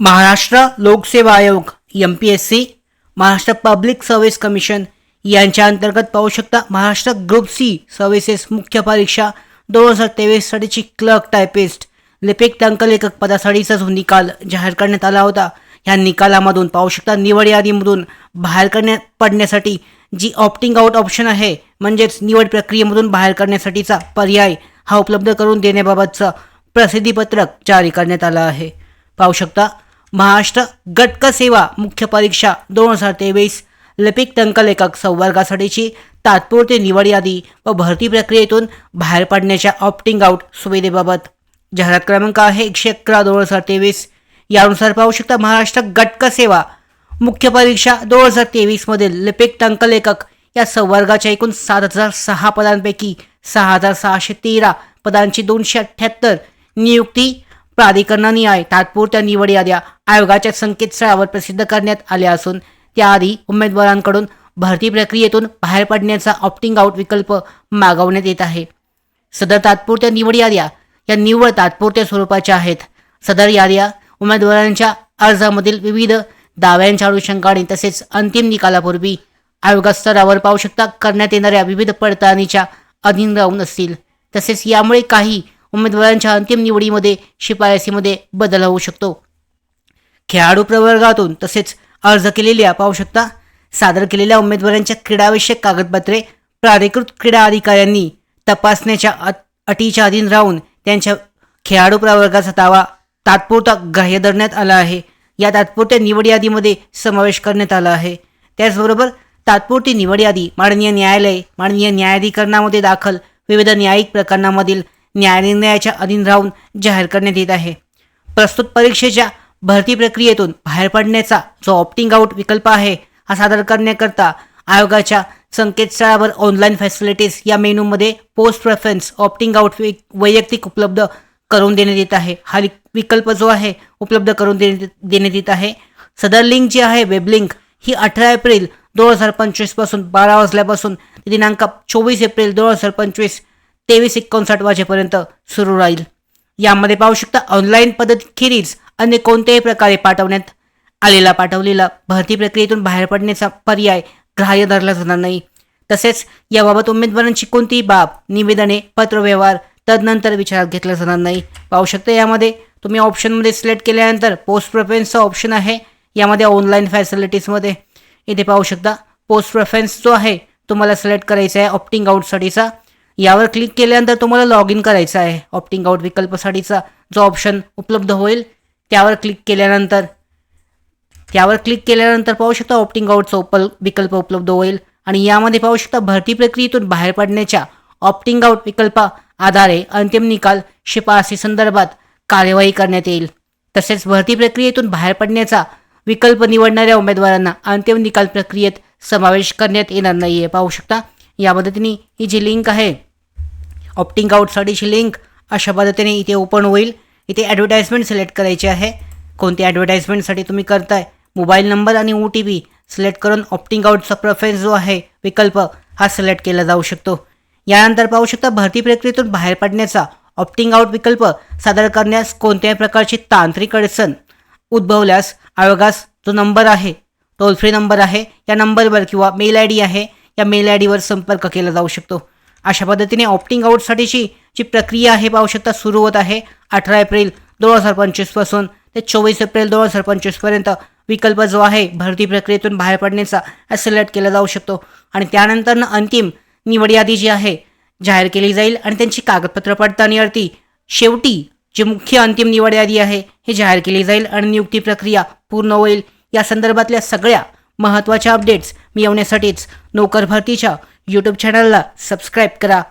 महाराष्ट्र लोकसेवा आयोग M P S C Maharashtra public service commission यांच्या अंतर्गत पाहू शकता महाराष्ट्र ग्रुप सी सर्व्हिसेस मुख्य परीक्षा दोन हजार तेवीससाठीची क्लर्क टायपिस्ट लिपिक टंकलेखक पदासाठीचा जो निकाल जाहीर करण्यात आला होता. ह्या निकालामधून पाहू शकता निवड यादीमधून बाहेर करण्या पडण्यासाठी जी ऑप्टिंग आउट ऑप्शन आहे म्हणजेच निवड प्रक्रियेमधून बाहेर करण्यासाठीचा पर्याय हा उपलब्ध करून देण्याबाबतचं प्रसिद्धीपत्रक जारी करण्यात आलं आहे. पाहू शकता महाराष्ट्र गटक सेवा मुख्य परीक्षा दोन हजार तेवीस. लिपिक टंकलेखक संवर्गासाठीची तात्पुरती निवड यादी व भरती प्रक्रियेतून बाहेर पडण्याच्या ऑप्टिंग आउट सुविधेबाबत. जाहिरात क्रमांक आहे एकशे अकरा दोन हजार तेवीस. यानुसार पाहू शकता महाराष्ट्र गटक सेवा मुख्य परीक्षा दोन हजार तेवीसमधील लिपिक टंकलेखक या संवर्गाच्या एकूण सात हजार सहा पदांपैकी सहा हजार सहाशे तेरा पदांची दोनशे अठ्ठ्याहत्तर नियुक्ती प्राधिकरणानिहाय तात्पुरत्या निवड याद्या आयोगाच्या संकेतस्थळावर प्रसिद्ध करण्यात आल्या असून त्याआधी उमेदवारांकडून भरती प्रक्रियेतून बाहेर पडण्याचा ऑप्टिंग आउट विकल्प मागवण्यात येत आहे. सदर तात्पुरत्या निवड याद्या या निव्वळ तात्पुरत्या स्वरूपाच्या आहेत. सदर याद्या उमेदवारांच्या अर्जामधील विविध दाव्यांच्या अनुषंगाने तसेच अंतिम निकालापूर्वी आयोगास्तरावर पाहू शकता करण्यात येणाऱ्या विविध पडताळणीच्या अधीन राहून असतील. तसेच यामुळे काही उमेदवारांच्या अंतिम निवडीमध्ये शिफारसीमध्ये बदल होऊ शकतो. खेळाडू प्रवर्गातून तसेच अर्ज केलेल्या पाहू शकता. सादर केलेल्या उमेदवारांच्या क्रीडाविषयक कागदपत्रे प्राधिकृत क्रीडा अधिकाऱ्यांनी तपासण्याच्या अटीच्या अधीन राहून त्यांच्या खेळाडू प्रवर्गाचा दावा तात्पुरता ग्राह्य धरण्यात आला आहे. या तात्पुरत्या निवड यादीमध्ये समावेश करण्यात आला आहे. त्याचबरोबर तात्पुरती निवड यादी माननीय न्यायालय माननीय न्यायाधिकरणामध्ये दाखल विविध न्यायिक प्रकरणामधील न्यायनिर्णयाच्या अधीन राहून जाहीर करण्यात येत आहे. प्रस्तुत परीक्षेच्या भरती प्रक्रियेतून बाहेर पडण्याचा जो ऑप्टिंग आउट विकल्प आहे हा सादर करण्याकरता आयोगाच्या संकेतस्थळावर ऑनलाईन फॅसिलिटीज या मेनूमध्ये पोस्ट प्रेफरन्स ऑप्टिंग आउट वैयक्तिक उपलब्ध करून देण्यात येत आहे. हा विकल्प जो आहे उपलब्ध करून देण्यात देण्यात येत आहे. सदर लिंक जी आहे वेब लिंक ही अठरा एप्रिल दोन हजार पंचवीसपासून बारा वाजल्यापासून दिनांक चोवीस एप्रिल दोन हजार पंचवीस तेवीस एकोणसाठ वाजेपर्यंत सुरू राहील. यामध्ये पाहू शकता ऑनलाईन पद्धतीखेरीज अन्य कोणत्याही प्रकारे पाठवण्यात आलेला पाठवलेला भरती प्रक्रियेतून बाहेर पडण्याचा पर्याय ग्राह्य धरला जाणार नाही. तसेच याबाबत उमेदवारांची कोणतीही बाब निवेदने पत्रव्यवहार तदनंतर विचारात घेतला जाणार नाही. पाहू शकता यामध्ये तुम्ही ऑप्शनमध्ये सिलेक्ट केल्यानंतर पोस्ट प्रेफरन्सचा ऑप्शन आहे. यामध्ये ऑनलाईन फॅसिलिटीजमध्ये इथे पाहू शकता पोस्ट प्रेफरन्स जो आहे तुम्हाला सिलेक्ट करायचा आहे ऑप्टिंग आउटसाठीचा यावर क्लिक केल्यानंतर तुम्हाला लॉग इन करायचं आहे ऑप्टिंग आउट विकल्पासाठीचा जो ऑप्शन उपलब्ध होईल त्यावर क्लिक केल्यानंतर त्यावर क्लिक केल्यानंतर पाहू शकता ऑप्टिंग आउटचा उपल विकल्प उपलब्ध होईल. आणि यामध्ये पाहू शकता भरती प्रक्रियेतून बाहेर पडण्याच्या ऑप्टिंग आउट विकल्पा आधारे अंतिम निकाल शिफारसी संदर्भात कार्यवाही करण्यात येईल. तसेच भरती प्रक्रियेतून बाहेर पडण्याचा विकल्प निवडणाऱ्या उमेदवारांना अंतिम निकाल प्रक्रियेत समावेश करण्यात येणार नाही आहे पाहू शकता या पद्धतीने ही जी लिंक आहे ऑप्टिंग आउटसाठीची लिंक अशा पद्धतीने इथे ओपन होईल. इथे ॲडव्हर्टाईजमेंट सिलेक्ट करायची आहे. कोणती ॲडव्हर्टाईजमेंटसाठी तुम्ही करताय? मोबाईल नंबर आणि ओ टी पी सिलेक्ट करून ऑप्टिंग आउटचा प्रेफरन्स जो आहे विकल्प हा सिलेक्ट केला जाऊ शकतो. यानंतर पाहू शकता भरती प्रक्रियेतून बाहेर पडण्याचा ऑप्टिंग आउट विकल्प सादर करण्यास कोणत्याही प्रकारची तांत्रिक अडचण उद्भवल्यास आयोगास जो नंबर आहे टोल फ्री नंबर आहे या नंबरवर किंवा मेल आय डी आहे या मेल आय डीवर संपर्क केला जाऊ शकतो. अशा पद्धतीने ऑप्टिंग आऊटसाठीची जी प्रक्रिया आहे पाहू शकता सुरू होत आहे अठरा एप्रिल दोन हजार पंचवीसपासून ते चोवीस एप्रिल दोन हजार पंचवीसपर्यंत विकल्प जो आहे भरती प्रक्रियेतून बाहेर पडण्याचा सिलेक्ट केला जाऊ शकतो. आणि त्यानंतरनं अंतिम निवड यादी जी आहे जाहीर केली जाईल आणि त्यांची कागदपत्र पडताळणीवरती शेवटी जी मुख्य अंतिम निवड यादी आहे हे जाहीर केली जाईल आणि नियुक्ती प्रक्रिया पूर्ण होईल. या संदर्भातल्या सगळ्या महत्त्वाच्या अपडेट्स मिळवण्यासाठीच नोकर भरतीच्या यूट्यूब चॅनलला सबस्क्राईब करा.